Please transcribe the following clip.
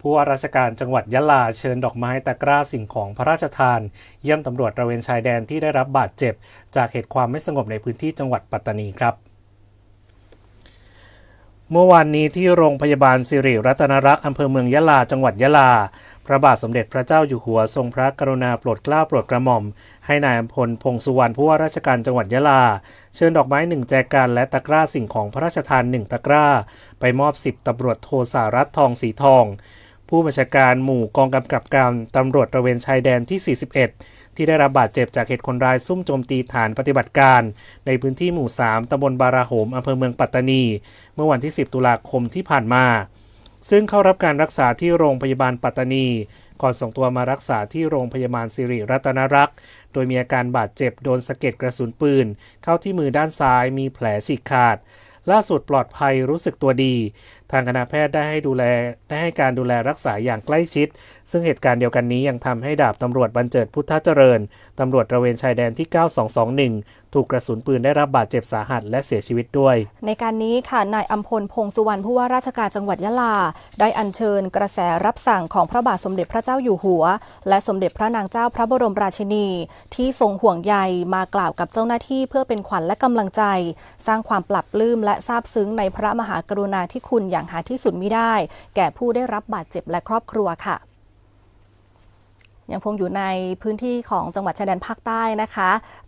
ผู้ว่าราชการจังหวัดยะลาเชิญดอกไม้ตะกร้าสิ่งของพระราชทาน เยี่ยมตำรวจระเวนชายแดนที่ได้รับบาดเจ็บ จากเหตุความไม่สงบในพื้นที่จังหวัดปัตตานีครับ เมื่อวานนี้ที่โรงพยาบาลสิริรัตนรักษ์อำเภอเมืองยะลาจังหวัดยะลา พระบาทสมเด็จพระเจ้าอยู่หัวทรงพระกรุณาโปรดเกล้าโปรดกระหม่อม ให้นายอำพลพงสุวรรณผู้ว่าราชการจังหวัดยะลา เชิญดอกไม้หนึ่งแจกันและตะกร้าสิ่งของพระราชทานหนึ่งตะกร้า ไปมอบสิบตำรวจโทสารัตน์ทองสีทอง ผู้บัญชาการหมู่กองกำกับการตำรวจตระเวนชายแดนที่ 41 ที่ได้รับบาดเจ็บจากเหตุคนร้ายซุ่มโจมตีฐานปฏิบัติการ ในพื้นที่หมู่ 3ตำบลบาราโหมอำเภอเมืองปัตตานี เมื่อวันที่ 10 ตุลาคมที่ผ่านมา ซึ่งเข้ารับการรักษาที่โรงพยาบาลปัตตานี ก่อนส่งตัวมารักษาที่โรงพยาบาลสิริรัตนรักษ์ โดยมีอาการบาดเจ็บโดนสะเก็ดกระสุนปืน เข้าที่มือด้านซ้ายมีแผลฉีกขาด ล่าสุดปลอดภัยรู้สึกตัวดี ทางคณะแพทย์ได้ให้ดูแลได้ให้การดูแลรักษาอย่างใกล้ชิด ซึ่งเหตุการณ์เดียวกันนี้ยังทำให้ดาบตำรวจบรรเจิดพุทธเจริญตำรวจตระเวนชายแดนที่ 9221 ถูกกระสุนปืนได้รับบาดเจ็บสาหัสและเสียชีวิตด้วย ในการนี้ค่ะนายอัมพลพงสุวรรณผู้ว่าราชการจังหวัดยะลา ได้อัญเชิญกระแสรับสั่งของพระบาทสมเด็จพระเจ้าอยู่หัว และสมเด็จพระนางเจ้าพระบรมราชินี ที่ทรงห่วงใยมากล่าวกับเจ้าหน้าที่เพื่อเป็นขวัญและกำลังใจ สร้างความปรับปลื้มและซาบซึ้งในพระมหากรุณาธิคุณอย่างหาที่สุดมิได้ แก่ผู้ได้รับบาดเจ็บและครอบครัวค่ะยังคงอยู่ในพื้นที่ของจังหวัดชายแดนภาคใต้นะคะ